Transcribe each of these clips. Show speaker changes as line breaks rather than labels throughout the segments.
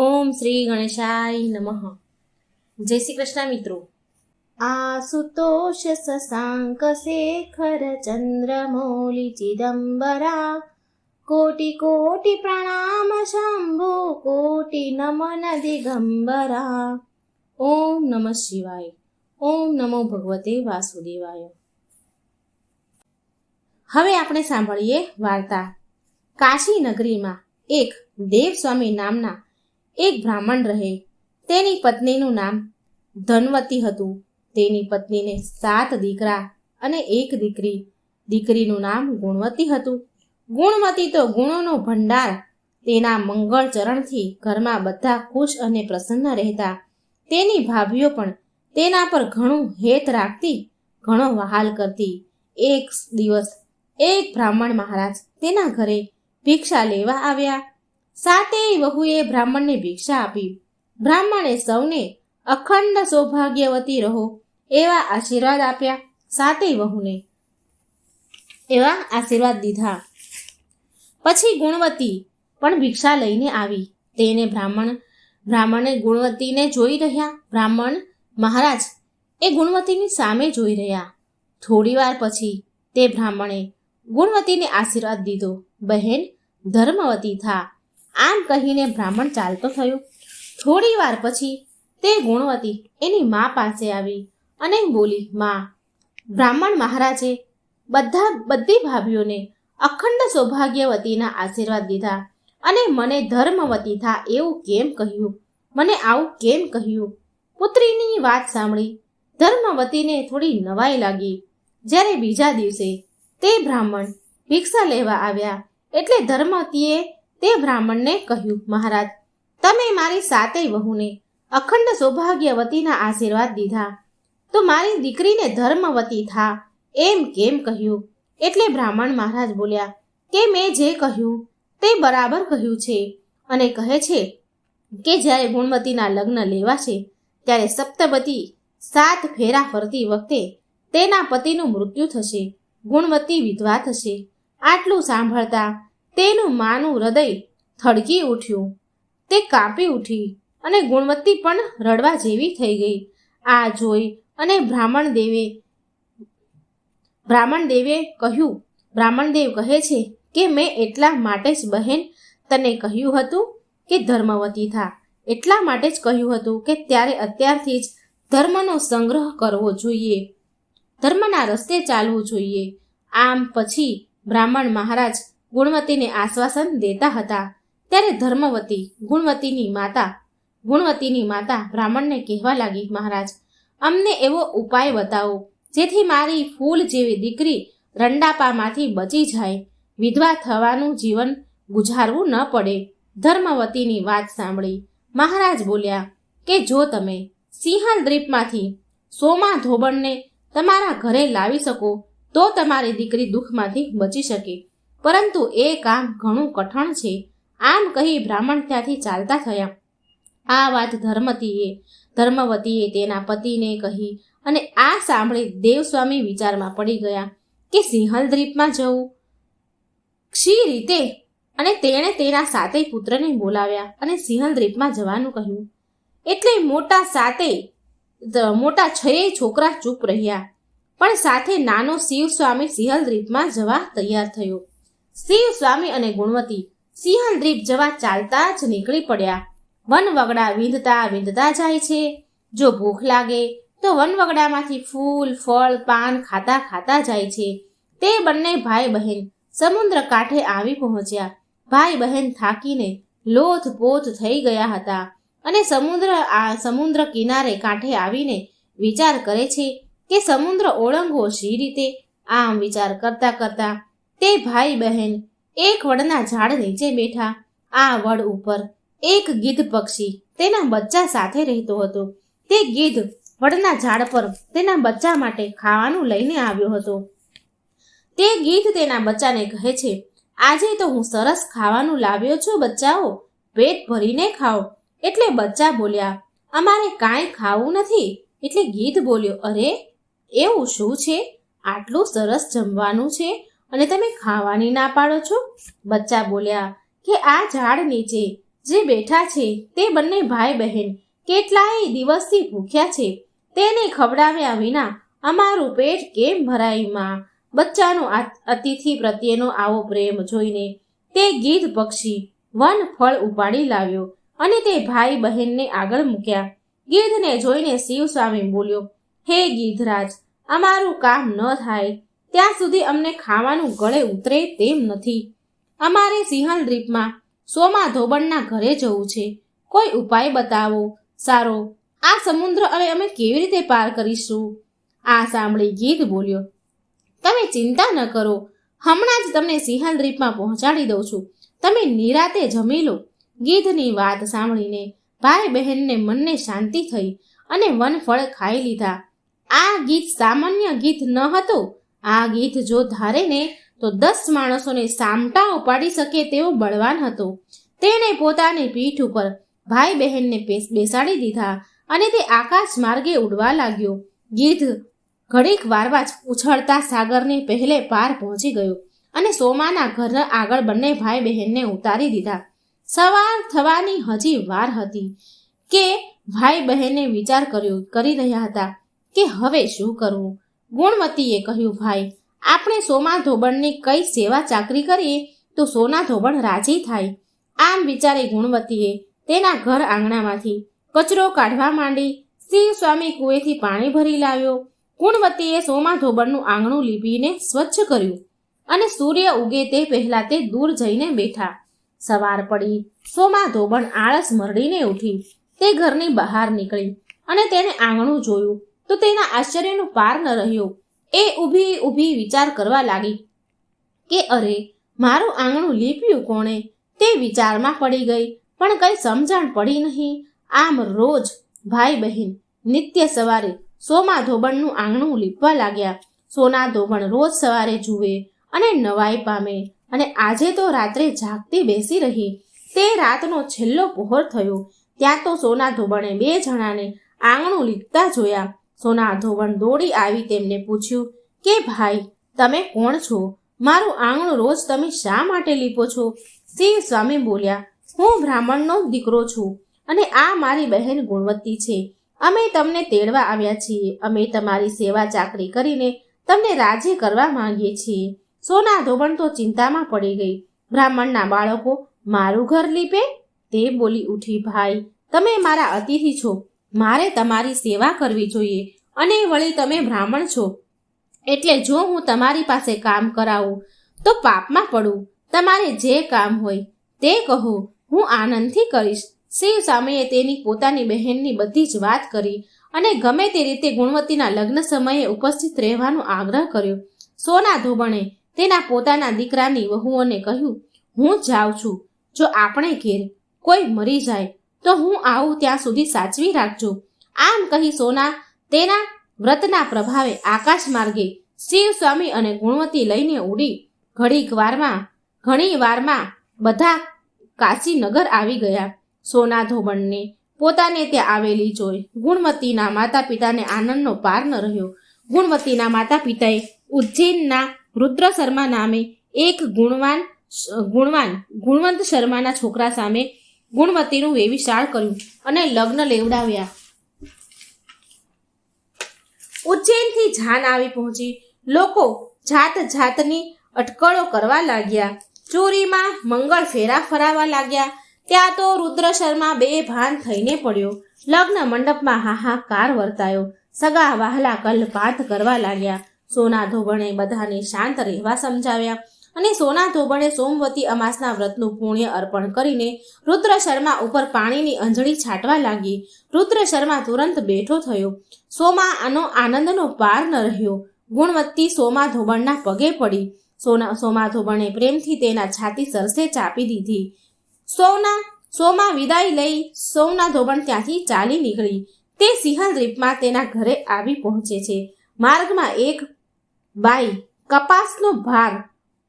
ઓમ શ્રી ગણેશાય નમઃ. જય શ્રી કૃષ્ણ મિત્રો. આસુતોષ શશાંક શેખર ચંદ્રમૌલી ચિદંબરા કોટી કોટી પ્રણામ શંભુ કોટી નમન દિગંબરા. ઓમ નમઃ શિવાય. ઓમ નમો ભગવતે વાસુદેવાય. હવે આપણે સાંભળીએ વાર્તા. કાશી નગરીમાં એક દેવસ્વામી નામના એક બ્રાહ્મણ રહે. તેની પત્નીનું નામ ધનવતી હતું. તેની પત્નીને સાત દીકરા અને એક દીકરી. દીકરીનું નામ ગુણવતી હતું. ગુણવતી તો ગુણોનો ભંડાર. તેના મંગળ ચરણથી ઘરમાં બધા ખુશ અને પ્રસન્ન રહેતા. તેની ભાભીઓ પણ તેના પર ઘણું હેત રાખતી, ઘણો વહાલ કરતી. એક દિવસ એક બ્રાહ્મણ મહારાજ તેના ઘરે ભિક્ષા લેવા આવ્યા. સાતેય વહુએ બ્રાહ્મણને ભિક્ષા આપી. બ્રાહ્મણે સૌને અખંડ સૌભાગ્યવતી રહો એવા આશીર્વાદ આપ્યા સાતેય વહુને. એવા આશીર્વાદ દીધા. પછી ગુણવતી પણ ભિક્ષા લઈને આવી. તેને બ્રાહ્મણ, બ્રાહ્મણે ગુણવતીને જોઈ રહ્યા. બ્રાહ્મણ મહારાજ, એ ગુણવતીની સામે જોઈ રહ્યા. થોડીવાર પછી તે બ્રાહ્મણે ગુણવતીને આશીર્વાદ દીધો. બહેન, ધર્મવતી થા. આમ કહીને બ્રાહ્મણ ચાલતો થયો. થોડી વાર પછી તે ગુણવતી એની મા પાસે આવી અને બોલી, મા, બ્રાહ્મણ મહારાજે બધા બધી ભાભીઓને અખંડ સૌભાગ્યવતીના આશીર્વાદ દીધા અને મને ધર્મવતી થા એવું કેમ કહ્યું? મને આવું કેમ કહ્યું? પુત્રીની વાત સાંભળી ધર્મવતીને થોડી નવાઈ લાગી. જ્યારે બીજા દિવસે તે બ્રાહ્મણ ભિક્ષા લેવા આવ્યા એટલે ધર્મવતીએ તે બ્રાહ્મણને કહ્યું, મહારાજ, તમે મારી સાતેય વહુને અખંડ સૌભાગ્યવતીના આશીર્વાદ દીધા. તો મારી દીકરીને ધર્મવતી થા. એમ કેમ કહ્યું? એટલે બ્રાહ્મણ મહારાજ બોલ્યા, કે મેં જે કહ્યું તે બરાબર કહ્યું છે અને કહે છે કે જ્યારે ગુણવતીના લગ્ન લેવાશે ત્યારે સપ્તવતી સાત ફેરા ફરતી વખતે તેના પતિનું મૃત્યુ થશે, ગુણવતી વિધવા થશે. આટલું સાંભળતા તેનું માનું હૃદય થડકી ઉઠ્યું. તે કાપી ઉઠી અને ગુણવત્તી પણ રડવા જેવી થઈ ગઈ. આ જોઈ અને બ્રાહ્મણ દેવે બ્રાહ્મણ દેવે કહ્યું, બ્રાહ્મણ દેવ કહે છે કે મેં એટલા માટે જ બહેન તને કહ્યું હતું કે ધર્મવતી થા. એટલા માટે જ કહ્યું હતું કે ત્યારે અત્યારથી જ ધર્મનો સંગ્રહ કરવો જોઈએ. ધર્મના રસ્તે ચાલવું જોઈએ. આમ પછી બ્રાહ્મણ મહારાજ ગુણવતીને આશ્વાસન દેતા હતા. ત્યારે ધર્મવતી, ગુણવતીની માતા ગુણવતીની માતા બ્રાહ્મણને કહેવા લાગી, મહારાજ, અમને એવો ઉપાય બતાવો, જેથી મારી ફૂલ જેવી દીકરી રંડાપામાંથી બચી જાય, વિધવા થવાનું જીવન ગુજારવું ન પડે. ધર્મવતીની વાત સાંભળી મહારાજ બોલ્યા, કે જો તમે સિંહલ દ્વીપમાંથી સોમા ધોબણને તમારા ઘરે લાવી શકો, તો તમારી દીકરી દુઃખમાંથી બચી શકે. પરંતુ એ કામ ઘણું કઠણ છે. આમ કહી બ્રાહ્મણ ત્યાંથી ચાલતા થયા. આ વાત ધર્મતીએ, ધર્મવતીએ તેના પતિને કહી અને આ સાંભળી દેવસ્વામી વિચારમાં પડી ગયા કે સિંહલ દ્વીપમાં જવું. શી રીતે અને તેણે તેના સાતેય પુત્રને બોલાવ્યા અને સિંહલ દ્વીપમાં જવાનું કહ્યું. એટલે મોટા સાતેય મોટા છએ છોકરા ચૂપ રહ્યા. પણ સાથે નાનો શિવ સ્વામી સિંહલ દ્વીપમાં જવા તૈયાર થયો. શિવ સ્વામી અને ગુણવતી સિંહલ દ્વીપ જવા ચાલતા જ નીકળી પડ્યા. વનવગડા વીંધતા વીંધતા જાય છે. જો ભૂખ લાગે, તો વનવગડામાંથી ફૂલ, ફળ, પાન ખાતા ખાતા જાય છે. તે બંને ભાઈ બહેન સમુદ્ર કાંઠે આવી પહોંચ્યા. ભાઈ બહેન થાકીને લોથ પોથ થઈ ગયા હતા અને સમુદ્ર આ સમુદ્ર કિનારે કાંઠે આવીને વિચાર કરે છે કે સમુદ્ર ઓળંગવો શી રીતે? આમ વિચાર કરતા કરતા તે ભાઈ બહેન એક વડના ઝાડ નીચે બેઠા. આ વડ ઉપર એક ગીધ પક્ષી તેના બચ્ચા સાથે રહેતો હતો. તે ગીધ વડના ઝાડ પર તેના બચ્ચા માટે ખાવાનું લઈને આવ્યો હતો. તે ગીધ તેના બચ્ચાને કહે છે, આજે તો હું સરસ ખાવાનું લાવ્યો છું, બચ્ચાઓ. પેટ ભરીને ખાઓ. એટલે બચ્ચા બોલ્યા, અમારે કાંઈ ખાવું નથી. એટલે ગીધ બોલ્યો, અરે, એવું શું છે? આટલું સરસ જમવાનું છે? અને તમે ખાવાની ના પાડો છો? બચ્ચા બોલ્યા કે આ ઝાડ નીચે જે બેઠા છે તે બંને ભાઈ બહેન કેટલાય દિવસથી ભૂખ્યા છે. તેને ખવડાવ્યા વિના અમારું પેટ કેમ ભરાયમાં? બચ્ચાનો અતિથિ પ્રત્યેનો આવો પ્રેમ જોઈને તે ગીધ પક્ષી વન ફળ ઉપાડી લાવ્યો અને તે ભાઈ બહેનને આગળ મૂક્યા. ગીધને જોઈને શિવ સ્વામી બોલ્યો, હે ગીધરાજ, અમારું કામ ન થાય. ત્યાં સુધી અમને ખાવાનું ગળે ઉતરે તેમ નથી. અમારે સિંહલ દ્વીપમાં સોમા ધોબણના ઘરે જવું છે. કોઈ ઉપાય બતાવો? સારો, આ સમુદ્ર અને અમે કેવી રીતે પાર કરીશું? આ સાંભળી ગીધ બોલ્યો. તમે ચિંતા ન કરો. હમણાં જ તમને સિંહલ દ્વીપમાં પહોંચાડી દઉં છું. તમે નિરાતે જમી લો. ગીધની વાત સાંભળીને ભાઈ બહેનને મનને શાંતિ થઈ અને વનફળ ખાઈ લીધા. આ ગીત સામાન્ય ગીત ન હતો. આ ગીત જો ધારે ને, તો દસ માણસોને સામટા ઉપાડી શકે તેવો બળવાન હતો. તેણે પોતાની પીઠ ઉપર ભાઈ બહેનને બેસાડી દીધા અને તે આકાશ માર્ગે ઉડવા લાગ્યો. ગીધ ઘડીક વારવા જ ઉછળતા સાગરને પહેલે પાર પહોંચી ગયો અને સોમાના ઘર આગળ બંને ભાઈ બહેનને ઉતારી દીધા. સવાર થવાની હજી વાર હતી કે ભાઈ બહેને વિચાર કર્યો, કરી રહ્યા હતા કે હવે શું કરવું? ગુણવતીએ કહ્યું, ભાઈ, આપણે સોમા ધોબણની કઈ સેવા ચાકરી કરીએ તો સોના ધોબણ રાજી થાય. આમ વિચારે ગુણવતીએ તેના ઘર આંગણામાંથી કચરો કાઢવા માંડી શિવ સ્વામી કુએથી પાણી ભરી લાવ્યો. ગુણવતીએ સોમા ધોબણનું આંગણું લીપીને સ્વચ્છ કર્યું અને સૂર્ય ઉગે તે પહેલા તે દૂર જઈને બેઠા. સવાર પડી, સોમા ધોબણ આળસ મરડીને ઉઠી. તે ઘરની બહાર નીકળી અને તેને આંગણું જોયું. તો તેના આશ્ચર્યનું પાર ન રહ્યો. એ ઊભી ઊભી વિચાર કરવા લાગી કે અરે, મારું આંગણું લીપ્યું કોણે? તે વિચારમાં પડી ગઈ, પણ કઈ સમજણ પડી નહીં. આમ રોજ ભાઈ બહેન નિત્ય સવારે સોમા ધોબણનું આંગણું લીપવા લાગ્યા. સોના ધોબણ રોજ સવારે જુએ અને નવાઈ પામે અને આજે તો રાત્રે જાગતી બેસી રહી. તે રાતનો છેલ્લો પહોર થયો. ત્યાં તો સોના ધોબણે બે જણાને આંગણું લીપતા જોયા. સોના ધોવણ દોડી આવી તેમને પૂછ્યું, કે ભાઈ, તમે કોણ છો? મારું આંગણું રોજ તમે શા માટે લીપો છો? શિવ સ્વામી બોલ્યા, હું બ્રાહ્મણનો દીકરો છું અને આ મારી બહેન ગુણવત્તી છે. અમે તમને તેડવા આવ્યા છીએ. અમે તમારી સેવા ચાકરી કરીને તમને રાજી કરવા માંગીએ છીએ. સોના ધોબણ તો ચિંતામાં પડી ગઈ. બ્રાહ્મણના બાળકો, મારું ઘર લીપે? તે બોલી ઉઠી, ભાઈ, તમે મારા અતિથિ છો. મારે તમારી સેવા કરવી જોઈએ અને વળી તમે બ્રાહ્મણ છો. એટલે જો હું તમારી પાસે કામ કરાવું, તો પાપમાં પડું. તમારે જે કામ હોય તે કહો. હું આનંદથી કરીશ. શિવ સામેએ તેની પોતાની બહેનની બધી જ વાત કરી અને ગમે તે રીતે ગુણવતીના લગ્ન સમયે ઉપસ્થિત રહેવાનો આગ્રહ કર્યો. સોના ધોબણે તેના પોતાના દીકરાની વહુઓને કહ્યું, હું જાઉં છું. જો આપણે ઘેર કોઈ મરી જાય તો હું આવું ત્યાં સુધી સાચવી રાખજો. આમ કહી સોના, તેના વ્રતના પ્રભાવે આકાશ માર્ગે શિવ સ્વામી અને ગુણવતી લઈને ઉડી ઘડીક વારમાં, ઘણી વારમાં બધા કાશીનગર આવી ગયા. સોના ધોબણને પોતાને ત્યાં આવેલી જોઈ ગુણવતીના માતા પિતાને આનંદનો પાર ન રહ્યો. ગુણવતીના માતા પિતાએ ઉજ્જૈનના રુદ્ર શર્મા નામે એક ગુણવાન ગુણવાન, ગુણવંત શર્માના છોકરા સામે ગુણવતીનું વેવિશાળ કર્યું અને લગ્ન લેવડાવ્યા. ઉજ્જૈનથી જાન આવી પહોંચી. લોકો જાત જાતની અટકળો કરવા લાગ્યા. ચોરીમાં મંગળ ફેરા ફરાવા લાગ્યા. ત્યાં તો રુદ્ર શર્મા બે ભાન થઈને પડ્યો. લગ્ન મંડપમાં હાહાકાર વર્તાયો. સગા વહાલા કલપાત કરવા લાગ્યા. સોના ધોબણે બધાને શાંત રહેવા સમજાવ્યા. અને સોના ધોબણે સોમવતી અમાસના વ્રતનું પુણ્ય અર્પણ કરીને રુદ્ર શર્મા ઉપર પાણીની અંજળી છાંટવા લાગી. રુદ્ર શર્મા તુરંત બેઠો થયો. સોમા આનો આનંદનો પાર ન રહ્યો. ગુણવત્તી સોમા ધોબણના પગે પડી. સોના, સોમા ધોબણે પ્રેમથી તેના છાતી સરસે ચાપી દીધી. સોના, સોમા વિદાય લઈ સોમના ધોબણ ત્યાંથી ચાલી નીકળી. તે સિંહલ દ્વીપમાં તેના ઘરે આવી પહોંચે છે. માર્ગમાં એક બાઈ કપાસનો ભાર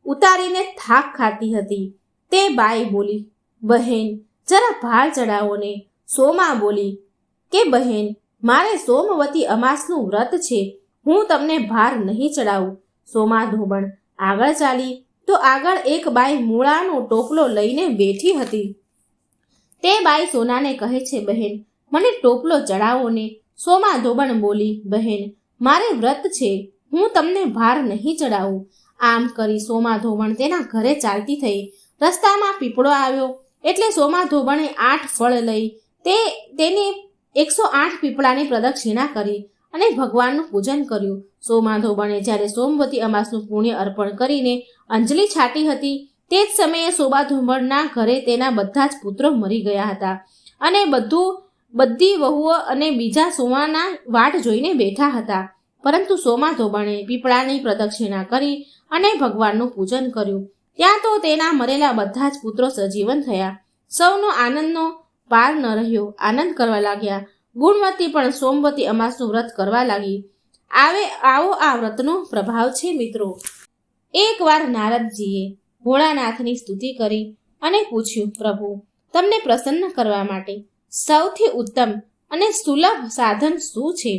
ઉતારીને થાક ખાતી હતી. તે બાઈ બોલી, બહેન, જરા ભાર ચડાવો ને. સોમા બોલી, કે બહેન, મારે સોમવતી અમાસનું વ્રત છે. હું તમને ભાર નહીં ચડાવું સોમા ધોબણ, આગળ ચાલી. તો આગળ એક બાઈ મૂળાનો ટોપલો લઈને બેઠી હતી. તે બાઈ સોનાને કહે છે, બહેન, મને ટોપલો ચડાવો ને. સોમા ધોબણ બોલી, બહેન, મારે વ્રત છે. હું તમને ભાર નહીં ચડાવું આમ કરી સોમા ધોબણ તેના ઘરે ચાલતી થઈ. રસ્તામાં પીપળો આવ્યો. એટલે સોમા ધોબણે આઠ ફળ લઈ તે, તેને એકસો આઠ પીપળાની પ્રદક્ષિણા કરી અને ભગવાનનું પૂજન કર્યું. સોમા ધોબણે જ્યારે સોમવતી અમાસનું પુણ્ય અર્પણ કરીને અંજલિ છાટી હતી, તે જ સમયે સોમા ધોબણના ઘરે તેના બધા જ પુત્રો મરી ગયા હતા. અને બધું, બધી વહુઓ અને બીજા સોમાના વાટ જોઈને બેઠા હતા. પરંતુ સોમા ધોબણે પીપળાની પ્રદક્ષિણા કરી અને ભગવાનનું પૂજન કર્યું. ત્યાં તો તેના મરેલા બધા જ પુત્રો સજીવન થયા. સૌનો આનંદનો પાર ન રહ્યો. આનંદ કરવા લાગ્યા. ગુણવતી પણ સોમવતી અમાસનું વ્રત કરવા લાગી. આવે, આવો આ વ્રતનો પ્રભાવ છે મિત્રો. એકવાર નારદજીએ ભોળાનાથની સ્તુતિ કરી અને પૂછ્યું, પ્રભુ, તમને પ્રસન્ન કરવા માટે સૌથી ઉત્તમ અને સુલભ સાધન શું છે?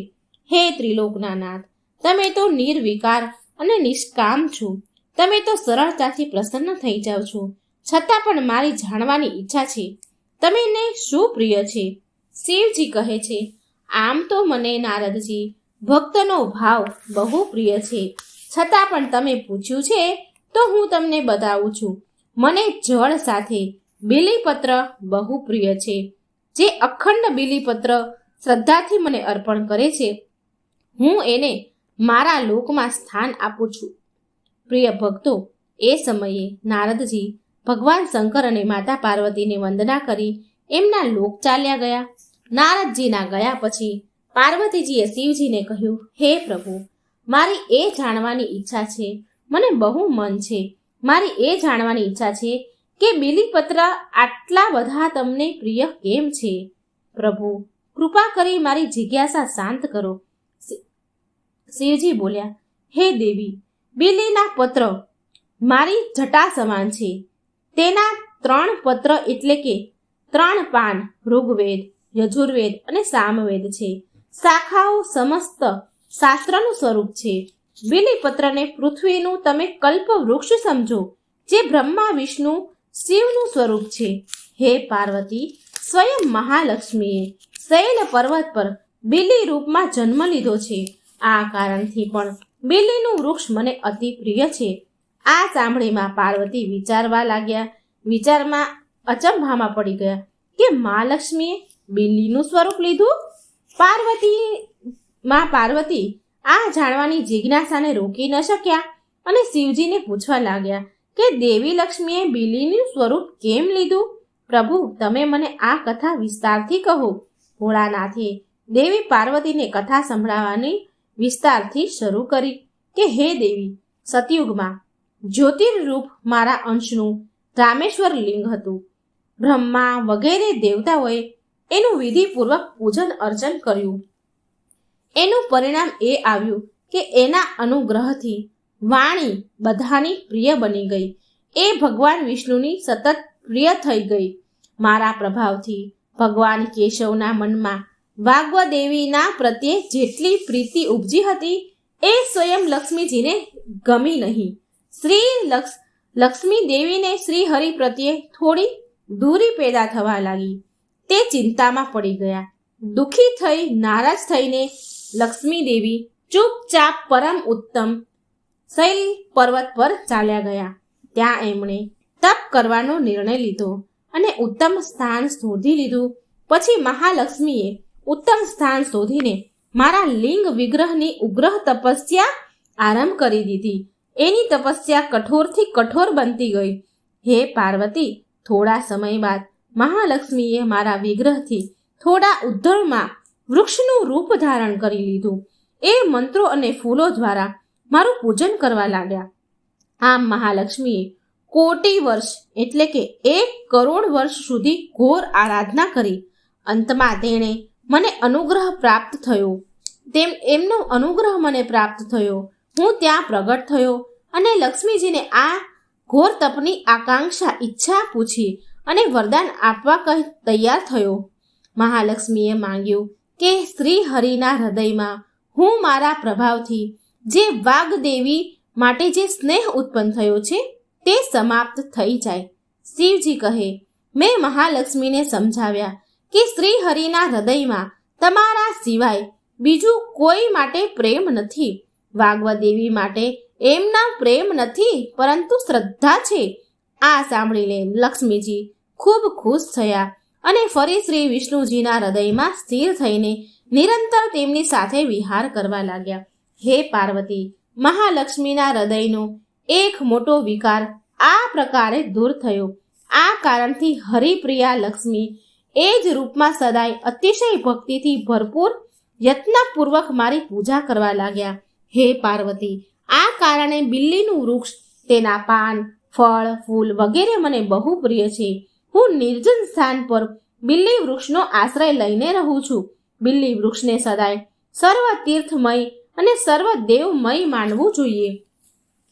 હે ત્રિલોકના નાથ, તમે તો નિર્વિકાર અને નિષ્કામ છું. તમે તો સરળતાથી પ્રસન્ન થઈ જાઓ છો. છતાં પણ મારી જાણવાની ઈચ્છા છે. તમને શું પ્રિય છે? શિવજી કહે છે, આમ તો મને નારદજી, ભક્તનો ભાવ બહુ પ્રિય છે. છતાં પણ તમે પૂછ્યું છે તો હું તમને બતાવું છું. મને જળ સાથે બિલીપત્ર બહુ પ્રિય છે. જે અખંડ બિલીપત્ર શ્રદ્ધાથી મને અર્પણ કરે છે. હું એને મારા લોકમાં સ્થાન આપું છું. પ્રિય ભક્તો, એ સમયે નારદજી ભગવાન શંકર અને માતા પાર્વતીને વંદના કરી એમના લોક ચાલ્યા ગયા. નારદજીના ગયા પછી પાર્વતીજીએ શિવજીને કહ્યું, હે પ્રભુ, મારી એ જાણવાની ઈચ્છા છે. મને બહુ મન છે. મારી એ જાણવાની ઈચ્છા છે કે બિલીપત્ર આટલા બધા તમને પ્રિય કેમ છે? પ્રભુ, કૃપા કરી મારી જિજ્ઞાસા શાંત કરો. શિવજી બોલ્યા, હે દેવી, બિલીના પત્ર મારી જટા સમાન છે. તેના ત્રણ પત્ર એટલે કે ત્રણ પાન, ઋગ્વેદ, યજુર્વેદ અને સામવેદ છે. શાખાઓ સમસ્ત શાસ્ત્રનું સ્વરૂપ છે. બિલીપત્રને પૃથ્વીનું તમે કલ્પ વૃક્ષ સમજો, જે બ્રહ્મા, વિષ્ણુ, શિવનું સ્વરૂપ છે. હે પાર્વતી, સ્વયં મહાલક્ષ્મીએ શૈલ પર્વત પર બિલી રૂપમાં જન્મ લીધો છે. આ કારણથી પણ બેલીનું વૃક્ષ મને અતિ પ્રિય છે. આ સાંભળીમાં પાર્વતી વિચારવા લાગ્યા. વિચારમાં અચંભામાં પડી ગયા. કે મહાલક્ષ્મીએ બિલ્લીનું સ્વરૂપ લીધું? પાર્વતી, મા પાર્વતી, આ જાણવાની જિજ્ઞાસાને રોકી ન શક્યા અને શિવજીને પૂછવા લાગ્યા કે દેવી લક્ષ્મીએ બિલ્લીનું સ્વરૂપ કેમ લીધું? પ્રભુ, તમે મને આ કથા વિસ્તારથી કહો. ભોળાનાથે દેવી પાર્વતીને કથા સંભળાવવાની વિસ્તારથી શરૂ કરી કે હે દેવી, સતયુગમાં જ્યોતિર્રૂપ મારા અંશનું રામેશ્વર લિંગ હતું. બ્રહ્મા વગેરે દેવતાઓએ એનું વિધિપૂર્વક પૂજન અર્ચન કર્યું. એનું પરિણામ એ આવ્યું કે એના અનુગ્રહથી વાણી બધાની પ્રિય બની ગઈ. એ ભગવાન વિષ્ણુની સતત પ્રિય થઈ ગઈ. મારા પ્રભાવથી ભગવાન કેશવના મનમાં વાગ્વદેવીના પ્રત્યે જેટલી પ્રીતિ ઉપજી હતી, એ સ્વયં લક્ષ્મીજીને ગમી નહીં. શ્રી લક્ષ લક્ષ્મી દેવીને શ્રી હરિ પ્રત્યે થોડી દૂરી પેદા થવા લાગી. તે ચિંતામાં પડી ગયા. દુઃખી થઈ, નારાજ થઈને લક્ષ્મી દેવી ચૂપચાપ પરમ ઉત્તમ શૈલ પર્વત પર ચાલ્યા ગયા. ત્યાં એમણે તપ કરવાનો નિર્ણય લીધો અને ઉત્તમ સ્થાન શોધી લીધું. પછી મહાલક્ષ્મીએ ઉત્તમ સ્થાન શોધીને મારા લિંગ વિગ્રહની ઉગ્રહ તપસ્યા આરંભ કરી દીધી. એની તપસ્યા કઠોરથી કઠોર બનતી ગઈ. હે પાર્વતી, થોડા સમય બાદ મહાલક્ષ્મીએ મારા વિગ્રહથી થોડા ઉદ્ધળમાં વૃક્ષનું રૂપ ધારણ કરી લીધું. એ મંત્રો અને ફૂલો દ્વારા મારું પૂજન કરવા લાગ્યા. આમ મહાલક્ષ્મીએ કોટી વર્ષ, એટલે કે એક કરોડ વર્ષ સુધી ઘોર આરાધના કરી. અંતમાં તેણે મને અનુગ્રહ પ્રાપ્ત થયો. તેમ એમનો અનુગ્રહ મને પ્રાપ્ત થયો. હું ત્યાં પ્રગટ થયો અને લક્ષ્મીજીને આ ઘોર તપની આકાંક્ષા ઈચ્છા પૂછી અને વરદાન આપવા કહી તૈયાર થયો. મહાલક્ષ્મીએ માંગ્યું કે શ્રી હરિના હૃદયમાં હું મારા પ્રભાવથી જે વાગદેવી માટે જે સ્નેહ ઉત્પન્ન થયો છે તે સમાપ્ત થઈ જાય. શિવજી કહે, મેં મહાલક્ષ્મીને સમજાવ્યા કે શ્રી હરિના હૃદયમાં તમારા સિવાય બીજું કોઈ માટે પ્રેમ નથી? વાગવા દેવી માટે એમના પ્રેમ નથી, પરંતુ શ્રદ્ધા છે. આ સાંભળીને લક્ષ્મીજી ખૂબ ખુશ થયા અને ફરી શ્રી વિષ્ણુજીના હૃદયમાં સ્થિર થઈને નિરંતર તેમની સાથે વિહાર કરવા લાગ્યા. હે પાર્વતી, મહાલક્ષ્મીના હૃદયનો એક મોટો વિકાર આ પ્રકારે દૂર થયો. આ કારણથી હરિપ્રિયા લક્ષ્મી એ જ રૂપમાં સદાય અતિશય ભક્તિથી ભરપૂર યત્નપૂર્વક મારી પૂજા કરવા લાગ્યા. હે પાર્વતી, આ કારણે બિલ્લીનું વૃક્ષ, તેના પાન, ફળ, ફૂલ વગેરે મને બહુ પ્રિય છે. હું નિર્જન સ્થાન પર બિલ્લી વૃક્ષનો આશ્રય લઈને રહું છું. બિલ્લી વૃક્ષને સદાય સર્વ તીર્થમય અને સર્વ દેવમય માનવું જોઈએ.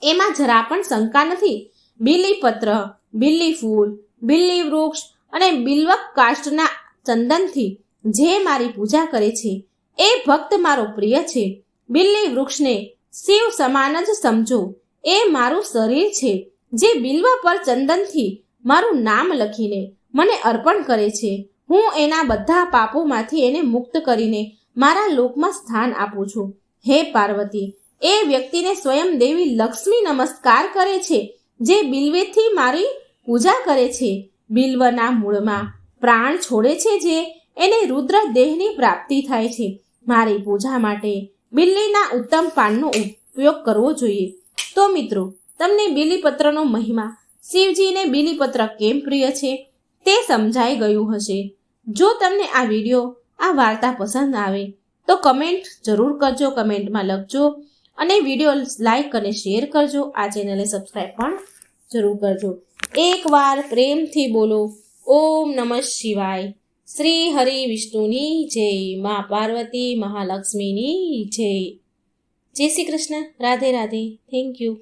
એમાં જરા પણ શંકા નથી. બિલ્લી પત્ર બિલ્લી ફૂલ બિલ્લી વૃક્ષ અને બિલ્વક કાષ્ટના ચંદનથી જે મારી પૂજા કરે છે, એ ભક્ત મારો પ્રિય છે. બિલ્લી વૃક્ષને શિવ સમાન જ સમજો. એ મારું શરીર છે, જે બિલ્વ પર ચંદનથી મારું નામ લખીને મને અર્પણ કરે છે. હું એના બધા પાપોમાંથી એને મુક્ત કરીને મારા લોકમાં સ્થાન આપું છું. હે પાર્વતી, એ વ્યક્તિને સ્વયં દેવી લક્ષ્મી નમસ્કાર કરે છે, જે બિલ્વેથી મારી પૂજા કરે છે. બિલ્વના મૂળમાં પ્રાણ છોડે છે જે એને રુદ્ર દેહની પ્રાપ્તિ થાય છે. મારી પૂજા માટે બિલ્લીના ઉત્તમ પાનનો ઉપયોગ કરવો જોઈએ. તો મિત્રો, તમને બિલીપત્રનો મહિમા શિવજીને બિલીપત્ર કેમ પ્રિય છે તે સમજાઈ ગયું હશે. જો તમને આ વીડિયો, આ વાર્તા પસંદ આવે, તો કમેન્ટ જરૂર કરજો, કમેન્ટમાં લખજો અને વીડિયો લાઈક અને શેર કરજો. આ ચેનલને સબસ્ક્રાઈબ પણ જરૂર કરજો. એકવાર પ્રેમથી બોલો, ઓમ નમઃ શિવાય. શ્રી હરિ વિષ્ણુની જય, મા પાર્વતી મહાલક્ષ્મીની જય. જય શ્રી કૃષ્ણ. રાધે રાધે. Thank you